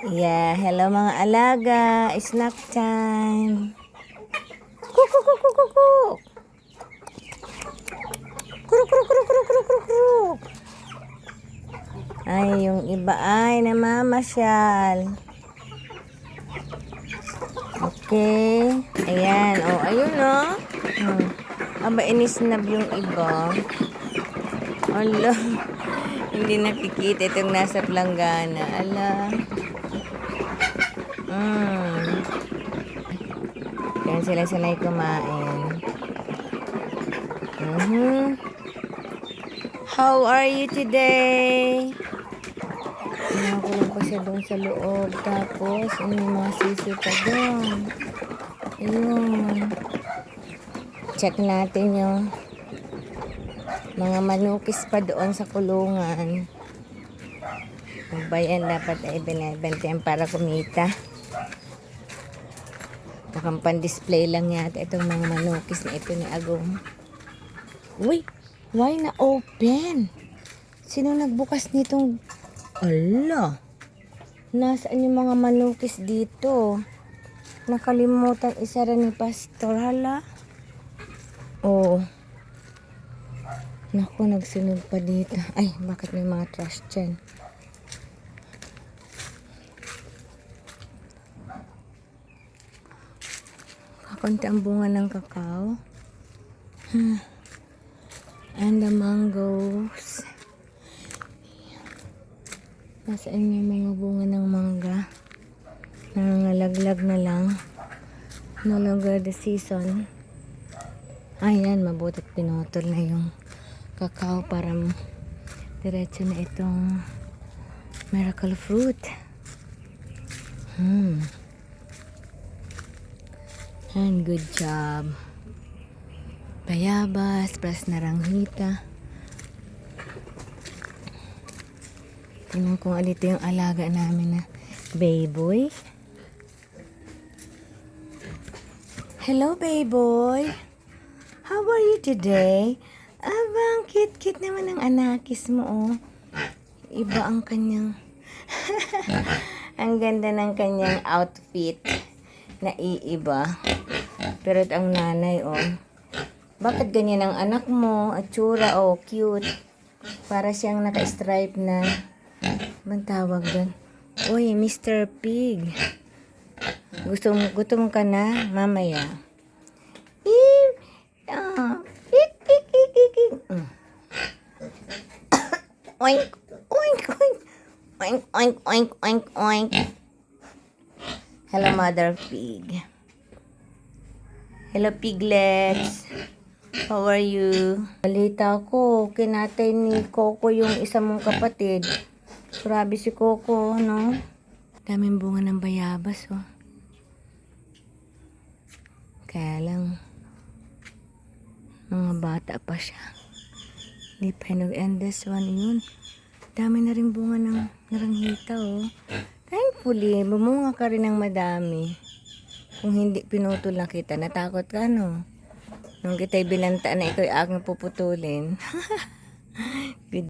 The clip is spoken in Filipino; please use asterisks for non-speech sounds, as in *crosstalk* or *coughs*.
Yeah, hello mga alaga. Snack time. Kuku kuku kuku. Kuru kuru kuru kuru kuru kuru kuru. Ay, yung iba ay namamasyal. Okay. Ayan. Oh, ayun oh. Hmm. Aba, inisnab yung iba. Ala. *laughs* Hindi nakikita itong nasa planggana. Ala. Mm. Kaya sila sanay kumain. Mhm. How are you today? Nakakulong pa siya doon sa loob. Tapos, ano yung mga sisi pa doon. Ayun. Check natin yung mga manukis pa doon sa kulungan. Bayan dapat ay binibentayan para kumita. Mukhang pan-display lang yata itong mga manukis na ito ni Agong. Uy, why na open? Sino nagbukas nitong... Ala! Nasaan yung mga manukis dito? Nakalimutan isara ni Pastor. Hala? Oo. Naku, nagsunog pa dito. Ay, bakit may mga trash dyan? Kakunti ang bunga ng kakao. Hmm. And the mangoes. Nasaan yung mga bunga ng mangga? Nangangalaglag na lang. No longer the season. Ayan, mabutit pinutol na yung kakao para diretso na itong miracle fruit. Hmm. And good job. Bayabas plus naranghita. Tingnan ko nga dito yung alaga namin na bayboy. Hello, bayboy. How are you today? Abang, cute-cute naman ang anakis mo, oh. Iba ang kanyang... *laughs* ang ganda ng kanyang outfit na iiba. Pero ang nanay, oh. Bakit ganyan ang anak mo? Atsura, oh, cute. Para siyang naka-stripe na... Bang tawag doon? Uy, Mr. Pig. Gusto mo, gutom ka na? Mamaya. Eep! Ah, ik, ik, ik, ik, ik. Mm. *coughs* Oink, oink, oink. Oink, oink, oink, oink, oink. Hello, Mother Pig. Hello, piglets. How are you? Balita ko, kinatay ni Coco yung isa mong kapatid. Grabe si Coco, no? Daming bunga ng bayabas, oh. Kaya lang, mga bata pa siya. Hindi pa nag-end this one yun. Dami na rin bunga ng naranghita, oh. Thankfully, bumunga ka rin ng madami. Kung hindi pinutol na kita, natakot ka, no? Nung kita'y binanta na ikaw aking puputulin. *laughs* Good